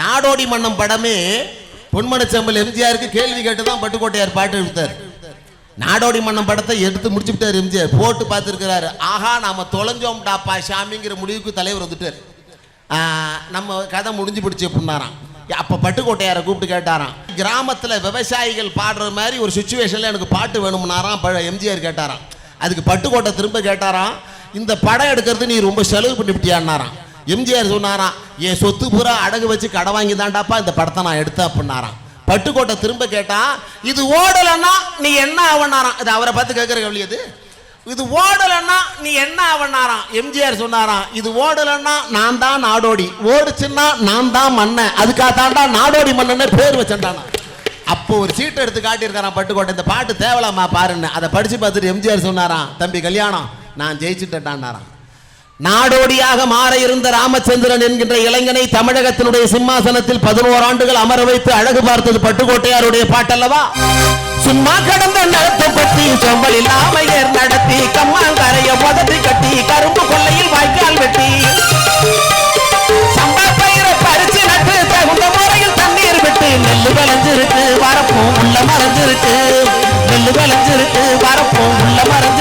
நாடோடி மன்னம் படமே பொன்மனச்சம்பல் எம்ஜிஆருக்கு கேள்வி கேட்டு தான் பட்டுக்கோட்டையார் பாட்டு எடுத்தார். நாடோடி மன்னம் படத்தை எடுத்து முடிச்சுட்டார் எம்ஜிஆர். போட்டு பார்த்துருக்கிறாரு. ஆஹா நாம தொலைஞ்சோம்டாப்பா சாமிங்கிற முடிவுக்கு தலைவர் வந்துட்டார். நம்ம கதை முடிஞ்சு பிடிச்சி அப்படின்னாராம். அப்போ பட்டுக்கோட்டையாரை கூப்பிட்டு கேட்டாராம். கிராமத்தில் விவசாயிகள் பாடுற மாதிரி ஒரு சுச்சுவேஷனில் எனக்கு பாட்டு வேணும்னாராம் எம்ஜிஆர் கேட்டாராம். அதுக்கு பட்டுக்கோட்டை திரும்ப கேட்டாராம். இந்த படம் எடுக்கிறது நீ ரொம்ப செலவு பண்ணிவிட்டியான்னாராம். எம்ஜிஆர் சொன்னாராம் என் சொத்து பூரா அடகு வச்சு கடை வாங்கி தாண்டாப்பா இந்த படத்தை நான் எடுத்தேன் அப்படின்னாராம். பட்டுக்கோட்டை திரும்ப கேட்டான் இது ஓடலைன்னா நீ என்ன ஆவனாராம் இது அவரை பார்த்து கேட்குற கவலி அது இது ஓடலைன்னா நீ என்ன ஆவனாராம் எம்ஜிஆர் சொன்னாராம் இது ஓடலைன்னா நான் தான் நாடோடி. ஓடுச்சுன்னா நான் தான் மன்னன். அதுக்காக தாண்டா நாடோடி மன்னன்னு பேர் வச்சேன்டானா. அப்போ ஒரு சீட்டை எடுத்து காட்டியிருக்காரான் பட்டுக்கோட்டை இந்த பாட்டு தேவலாமா பாருன்னு. அதை படித்து பார்த்துட்டு எம்ஜிஆர் சொன்னாராம் தம்பி கல்யாணம் நான் ஜெயிச்சுட்டேன்டானாராம். நாடோடியாக மாற இருந்த ராமச்சந்திரன் என்கின்ற இளைஞனை தமிழகத்தினுடைய சிம்மாசனத்தில் பதினோரு ஆண்டுகள் அமர வைத்து அழகு பார்த்தது பட்டுக்கோட்டையாருடைய பாட்டல்லவா? சும்மா கடந்த நடத்தை பற்றி சொம்பல் இல்லாமையர் நடத்தி கம்மால் தரைய முதட்டி கட்டி கரும்பு கொள்ளையில் வாய்க்கால் வெட்டி. சம்பா பயிரை பறிச்சு நட்டு தகுந்த முறையில் தண்ணீர் விட்டு நெல்லு விளைஞ்சிருக்கு வரப்பும் உள்ள மறைஞ்சிருக்கு. நெல்லு விளைஞ்சிருக்கு வரப்பும் உள்ள மறந்து